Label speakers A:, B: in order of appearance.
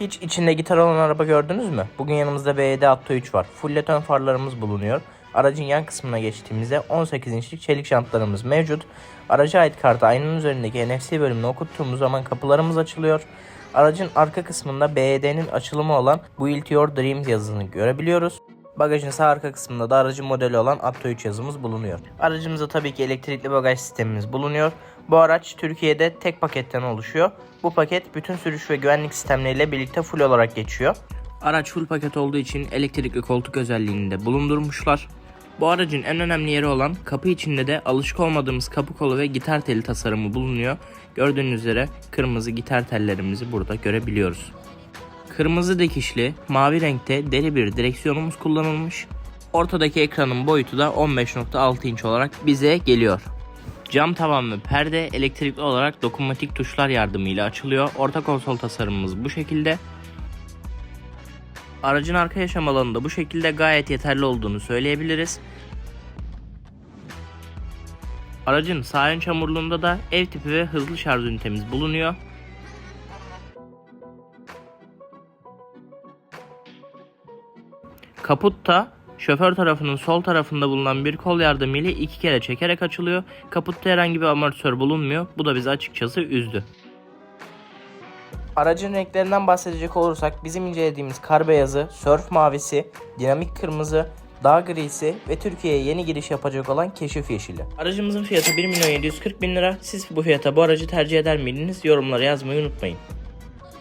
A: Hiç içinde gitar olan araba gördünüz mü? Bugün yanımızda BYD Atto 3 var. Full ön farlarımız bulunuyor. Aracın yan kısmına geçtiğimizde 18 inçlik çelik jantlarımız mevcut. Araca ait kartı aynanın üzerindeki NFC bölümüne okuttuğumuz zaman kapılarımız açılıyor. Aracın arka kısmında BYD'nin açılımı olan Build Your Dreams yazısını görebiliyoruz. Bagajın sağ arka kısmında da aracın modeli olan Atto 3 yazımız bulunuyor. Aracımızda tabii ki elektrikli bagaj sistemimiz bulunuyor. Bu araç Türkiye'de tek paketten oluşuyor. Bu paket bütün sürüş ve güvenlik sistemleriyle birlikte full olarak geçiyor. Araç full paket olduğu için elektrikli koltuk özelliğini de bulundurmuşlar. Bu aracın en önemli yeri olan kapı içinde de alışık olmadığımız kapı kolu ve gitar teli tasarımı bulunuyor. Gördüğünüz üzere kırmızı gitar tellerimizi burada görebiliyoruz. Kırmızı dikişli, mavi renkte deri bir direksiyonumuz kullanılmış. Ortadaki ekranın boyutu da 15.6 inç olarak bize geliyor. Cam tavan ve perde elektrikli olarak dokunmatik tuşlar yardımıyla açılıyor. Orta konsol tasarımımız bu şekilde. Aracın arka yaşam alanında bu şekilde gayet yeterli olduğunu söyleyebiliriz. Aracın sağ ön çamurluğunda da ev tipi ve hızlı şarj ünitemiz bulunuyor. Kaputta şoför tarafının sol tarafında bulunan bir kol yardımıyla iki kere çekerek açılıyor. Kaputta herhangi bir amortisör bulunmuyor. Bu da bizi açıkçası üzdü. Aracın renklerinden bahsedecek olursak bizim incelediğimiz kar beyazı, sörf mavisi, dinamik kırmızı, dağ grisi ve Türkiye'ye yeni giriş yapacak olan keşif yeşili. Aracımızın fiyatı 1 milyon 740 bin lira. Siz bu fiyata bu aracı tercih eder miydiniz? Yorumlara yazmayı unutmayın.